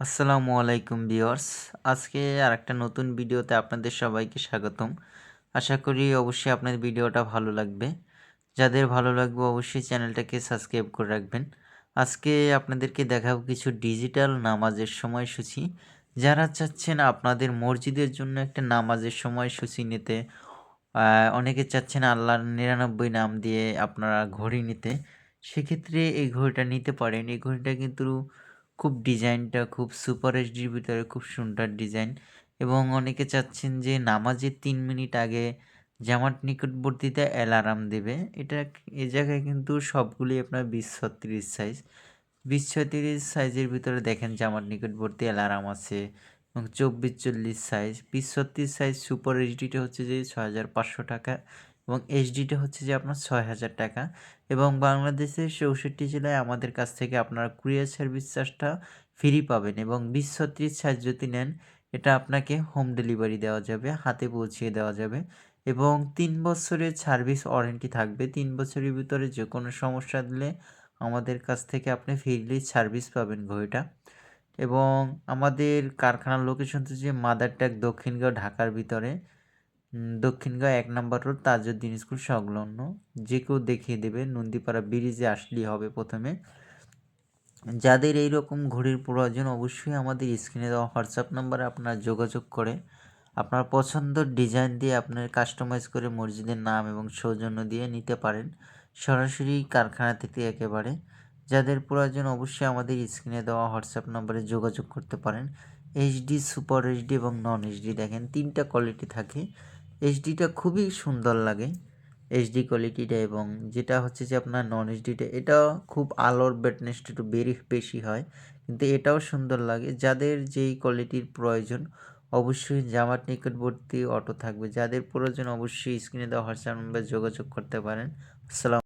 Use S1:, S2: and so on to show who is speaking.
S1: আসসালামু আলাইকুম ভিউয়ার্স। আজকে আর একটা নতুন ভিডিওতে আপনাদের সবাইকে স্বাগতম। আশা করি অবশ্যই আপনাদের ভিডিওটা ভালো লাগবে। যাদের ভালো লাগবে অবশ্যই চ্যানেলটাকে সাবস্ক্রাইব করে রাখবেন। আজকে আপনাদেরকে দেখাবো কিছু ডিজিটাল নামাজের সময়সূচি। যারা চাচ্ছেন আপনাদের মসজিদের জন্য একটা নামাজের সময়সূচি নিতে অনেকে চাচ্ছেন আল্লাহর নিরানব্বই নাম দিয়ে আপনারা ঘড়ি নিতে, সেক্ষেত্রে এই ঘড়িটা নিতে পারেন। এই ঘড়িটা কিন্তু খুব ডিজাইনটা খুব সুপার এইচডির ভিতরে খুব সুন্দর ডিজাইন। এবং অনেকে চাচ্ছেন যে নামাজের তিন মিনিট আগে জামার নিকটবর্তীতে অ্যালার্ম দেবে। এটা এ জায়গায় কিন্তু সবগুলি আপনার বিশ ছত্রিশ সাইজ বিশ ছত্রিশ সাইজের ভিতরে দেখেন জামার নিকটবর্তী অ্যালার্ম আছে এবং চব্বিশ চল্লিশ সাইজ বিশ ছত্রিশ সাইজ সুপার এইচডিটা হচ্ছে যে ছ হাজার পাঁচশো টাকা। এবং এইচডিটা হচ্ছে যে আপনার ছয় হাজার টাকা এবং বাংলাদেশের চৌষট্টি জেলায় আমাদের কাছ থেকে আপনারা কুরিয়ার সার্ভিস চার্জটা ফ্রি পাবেন এবং বিশ ছত্রিশ সাইজ যদি নেন, এটা আপনাকে হোম ডেলিভারি দেওয়া যাবে, হাতে পৌঁছিয়ে দেওয়া যাবে এবং তিন বছরের সার্ভিস ওয়ারেন্টি থাকবে। তিন বছরের ভিতরে যে কোনো সমস্যা দিলে আমাদের কাছ থেকে আপনি ফ্রিলি সার্ভিস পাবেন ঘড়িটা এবং আমাদের কারখানার লোকেশন হচ্ছে মাদারট্যাগ দক্ষিণগাঁও ঢাকার ভিতরে। দক্ষিণগাঁও এক নম্বর রোড, তাজউদ্দিন স্কুল সংলগ্ন। যে কেউ দেখিয়ে দেবে, নন্দীপাড়া ব্রিজে আসলেই হবে প্রথমে। যাদের এই রকম ঘড়ির প্রয়োজন, অবশ্যই আমাদের স্ক্রিনে দেওয়া হোয়াটসঅ্যাপ নাম্বারে আপনারা যোগাযোগ করে, আপনার পছন্দের ডিজাইন দিয়ে আপনার কাস্টমাইজ করে মসজিদের নাম এবং সৌজন্য দিয়ে নিতে পারেন। সরাসরি কারখানা থেকে একেবারে। যাদের প্রয়োজন, অবশ্যই আমাদের স্ক্রিনে দেওয়া হোয়াটসঅ্যাপ নম্বরে যোগাযোগ করতে পারেন। এইচডি সুপার এইচডি এবং নন এইচডি দেখেন, তিনটা কোয়ালিটি থাকে। এইচডিটা খুবই সুন্দর লাগে। এইচডি কোয়ালিটিটা এবং যেটা হচ্ছে যে আপনার নন এইচডিটা এটাও খুব আলোর ব্রাইটনেসটা একটু বেরি বেশি হয়। কিন্তু এটাও সুন্দর লাগে। যাদের যেই কোয়ালিটির প্রয়োজন, অবশ্যই জামার নিকটবর্তী অটো থাকবে। যাদের প্রয়োজন, অবশ্যই স্ক্রিনে দেওয়া হোয়াটসঅ্যাপ নাম্বার যোগাযোগ করতে পারেন। আসসালাম